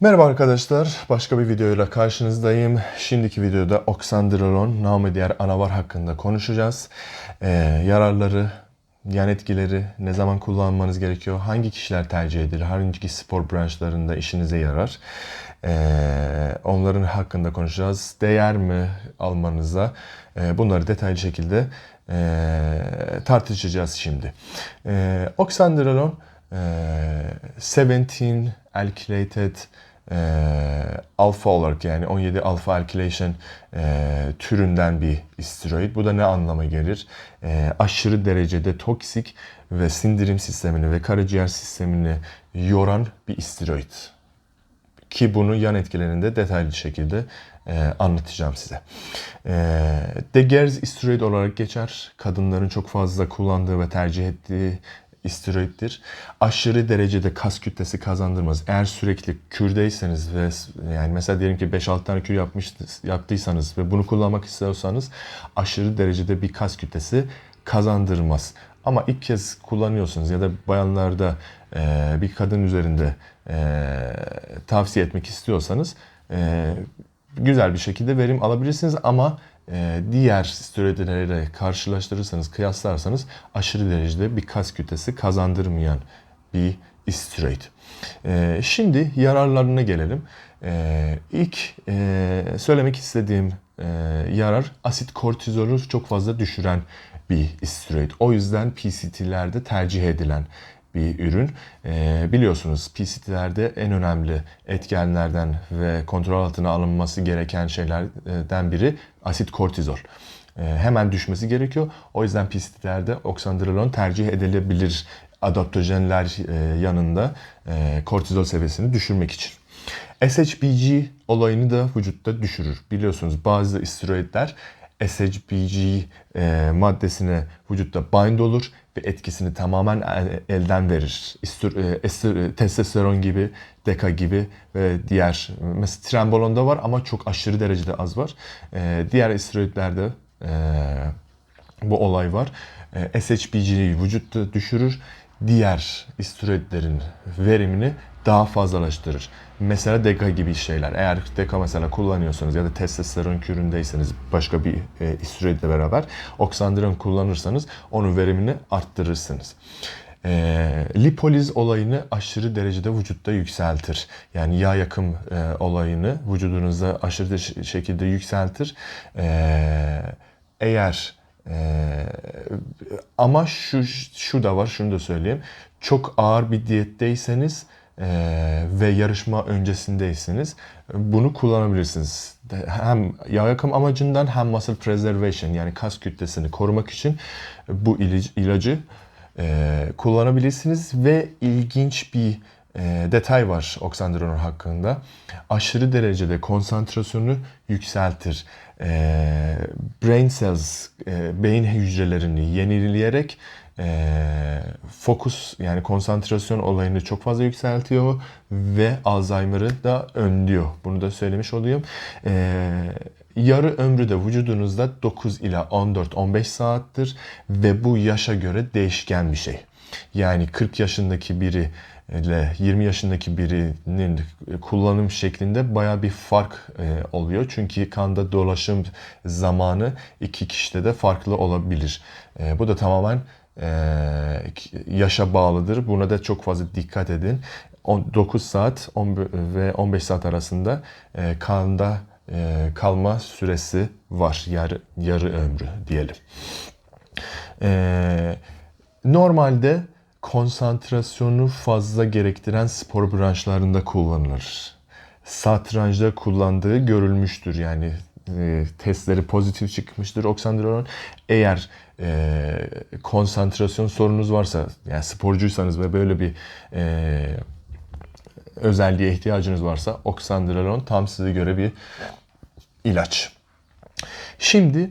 Merhaba arkadaşlar, başka bir videoyla karşınızdayım. Şimdiki videoda oksandrolon, namı diğer anavar hakkında konuşacağız. Ee, yararları, yan etkileri, ne zaman kullanmanız gerekiyor, hangi kişiler tercih edilir, hangi spor branşlarında işinize yarar. Ee, onların hakkında konuşacağız. Değer mi almanıza? Ee, bunları detaylı şekilde e, tartışacağız şimdi. Ee, oksandrolon, e, 17 alkylated e, alfa olarak yani 17 alfa alkylation e, türünden bir isteroid. Bu da ne anlama gelir? E, aşırı derecede toksik ve sindirim sistemini ve karaciğer sistemini yoran bir isteroid. Ki bunu yan etkilerinde detaylı şekilde e, anlatacağım size. E, Degerz isteroid olarak geçer. Kadınların çok fazla kullandığı ve tercih ettiği isteroiddir. Aşırı derecede kas kütlesi kazandırmaz. Eğer sürekli kürdeyseniz ve yani mesela diyelim ki 5-6 tane kür yapmış, yaptıysanız ve bunu kullanmak istiyorsanız aşırı derecede bir kas kütlesi kazandırmaz. Ama ilk kez kullanıyorsunuz ya da bayanlarda e, bir kadın üzerinde e, tavsiye etmek istiyorsanız e, güzel bir şekilde verim alabilirsiniz ama e, diğer steroidlerle karşılaştırırsanız, kıyaslarsanız aşırı derecede bir kas kütlesi kazandırmayan bir steroid. E, şimdi yararlarına gelelim. E, ilk söylemek istediğim yarar asit kortizolu çok fazla düşüren bir steroid. O yüzden PCT'lerde tercih edilen bir ürün. E, biliyorsunuz PCT'lerde en önemli etkenlerden ve kontrol altına alınması gereken şeylerden biri asit kortizol. E, hemen düşmesi gerekiyor. O yüzden PCT'lerde oksandrolon tercih edilebilir adaptojenler e, yanında e, kortizol seviyesini düşürmek için. SHBG olayını da vücutta düşürür. Biliyorsunuz bazı steroidler SHBG e, maddesine vücutta bind olur ve etkisini tamamen elden verir. İstir, e, estir, e, testosteron gibi, deka gibi ve diğer mesela trembolonda var ama çok aşırı derecede az var. E, diğer steroidlerde e, bu olay var. E, SHBG'yi vücutta düşürür. Diğer steroidlerin verimini daha fazlalaştırır. Mesela deka gibi şeyler. Eğer deka mesela kullanıyorsanız ya da testosteron küründeyseniz başka bir e, steroidle beraber oksandron kullanırsanız onun verimini arttırırsınız. E, lipoliz olayını aşırı derecede vücutta yükseltir. Yani yağ yakım e, olayını vücudunuzda aşırı şekilde yükseltir. E, eğer ee, ama şu şu da var, şunu da söyleyeyim. Çok ağır bir diyetteyseniz e, ve yarışma öncesindeyseniz bunu kullanabilirsiniz. Hem yağ yakım amacından hem muscle preservation yani kas kütlesini korumak için bu ilacı e, kullanabilirsiniz ve ilginç bir detay var oksandrolon hakkında. Aşırı derecede konsantrasyonu yükseltir. E, brain cells, e, beyin hücrelerini yenileyerek e, fokus yani konsantrasyon olayını çok fazla yükseltiyor ve Alzheimer'ı da önlüyor. Bunu da söylemiş olayım. E, yarı ömrü de vücudunuzda 9 ila 14-15 saattir ve bu yaşa göre değişken bir şey. Yani 40 yaşındaki biri ile 20 yaşındaki birinin kullanım şeklinde baya bir fark e, oluyor. Çünkü kanda dolaşım zamanı iki kişide de farklı olabilir. E, bu da tamamen e, yaşa bağlıdır. Buna da çok fazla dikkat edin. 9 saat ve 15 saat arasında kanda kalma süresi var. Yarı, yarı ömrü diyelim. Normalde konsantrasyonu fazla gerektiren spor branşlarında kullanılır. Satrançta kullandığı görülmüştür. Yani e, testleri pozitif çıkmıştır oksandrolon. Eğer e, konsantrasyon sorunuz varsa, yani sporcuysanız ve böyle bir e, özelliğe ihtiyacınız varsa oksandrolon tam size göre bir ilaç. Şimdi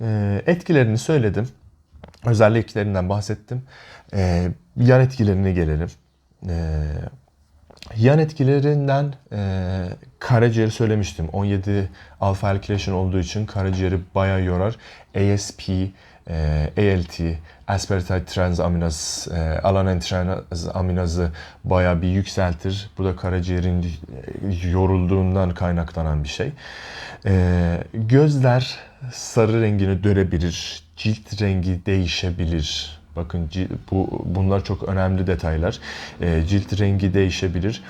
e, etkilerini söyledim. Özelliklerinden bahsettim. E, yan etkilerine gelelim. E, yan etkilerinden e, karaciğeri söylemiştim. 17 alfa alkylation olduğu için karaciğeri bayağı yorar. ASP, e, ALT, aspartate transaminaz, e, alanin transaminazı bayağı bir yükseltir. Bu da karaciğerin e, yorulduğundan kaynaklanan bir şey. E, gözler sarı rengine dönebilir, cilt rengi değişebilir. Bakın bu bunlar çok önemli detaylar. E, cilt rengi değişebilir.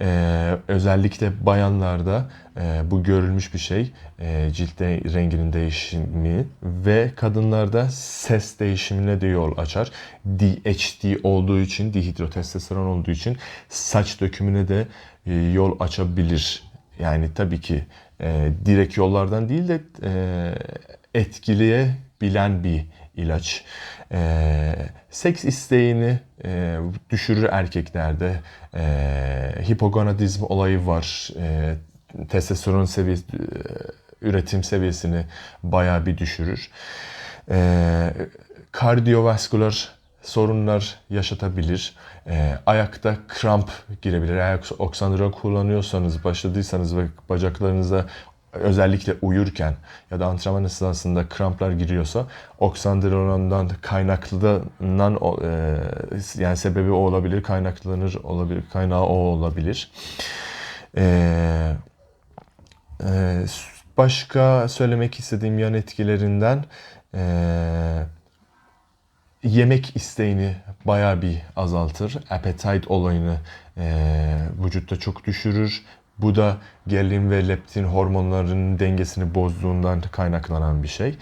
E, özellikle bayanlarda e, bu görülmüş bir şey. E, cilt renginin değişimi ve kadınlarda ses değişimine de yol açar. DHT olduğu için, dihidrotestosteron olduğu için saç dökümüne de e, yol açabilir. Yani tabii ki e, direkt yollardan değil de e, etkileyebilen bir ilaç. E, seks isteğini e, düşürür erkeklerde. E, hipogonadizm olayı var. E, testosteron seviyesi, üretim seviyesini bayağı bir düşürür. E, kardiyovasküler sorunlar yaşatabilir. E, ayakta kramp girebilir. Eğer oksandrol kullanıyorsanız, başladıysanız ve bacaklarınıza özellikle uyurken ya da antrenman esnasında kramplar giriyorsa oksandrolondan kaynaklanan e, yani sebebi o olabilir, kaynaklanır olabilir, kaynağı o olabilir. E, e, başka söylemek istediğim yan etkilerinden e, yemek isteğini bayağı bir azaltır. Appetite olayını e, vücutta çok düşürür. Bu da gerlin ve leptin hormonlarının dengesini bozduğundan kaynaklanan bir şey.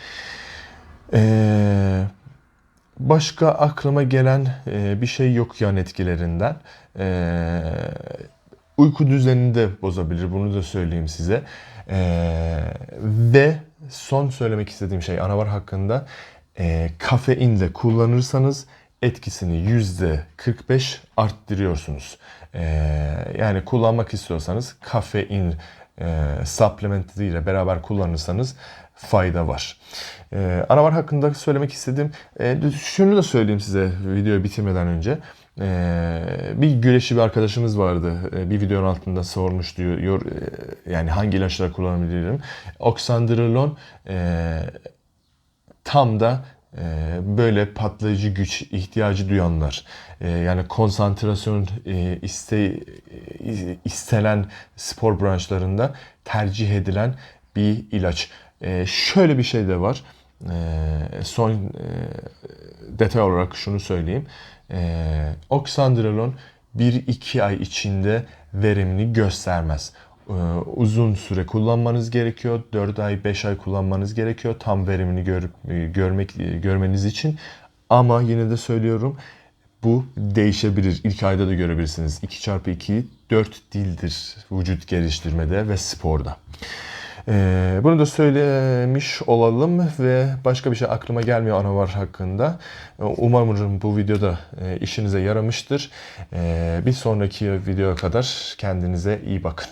E, başka aklıma gelen e, bir şey yok yan etkilerinden. E, uyku düzenini de bozabilir. Bunu da söyleyeyim size. E, ve son söylemek istediğim şey anavar hakkında e, kafein de kullanırsanız etkisini yüzde 45 arttırıyorsunuz. E, yani kullanmak istiyorsanız kafein e, supplementi ile beraber kullanırsanız fayda var. E, anavar hakkında söylemek istediğim e, şunu da söyleyeyim size videoyu bitirmeden önce. E, bir güreşçi bir arkadaşımız vardı. E, bir videonun altında sormuş diyor. yor- e, yani hangi ilaçları kullanabilirim? Oksandrolon e, tam da böyle patlayıcı güç ihtiyacı duyanlar e, yani konsantrasyon e, iste, e, istenen spor branşlarında tercih edilen bir ilaç. E, şöyle bir şey de var. Son e, detay olarak şunu söyleyeyim. Oksandrolon 1-2 ay içinde verimini göstermez. Ee, uzun süre kullanmanız gerekiyor. 4 ay, 5 ay kullanmanız gerekiyor tam verimini görüp e, görmek e, görmeniz için. Ama yine de söylüyorum bu değişebilir. İlk ayda da görebilirsiniz. 2 çarpı 2 4 dildir vücut geliştirmede ve sporda. Ee, bunu da söylemiş olalım ve başka bir şey aklıma gelmiyor anavar hakkında. Ee, Umarım bu videoda e, işinize yaramıştır. Bir sonraki videoya kadar kendinize iyi bakın.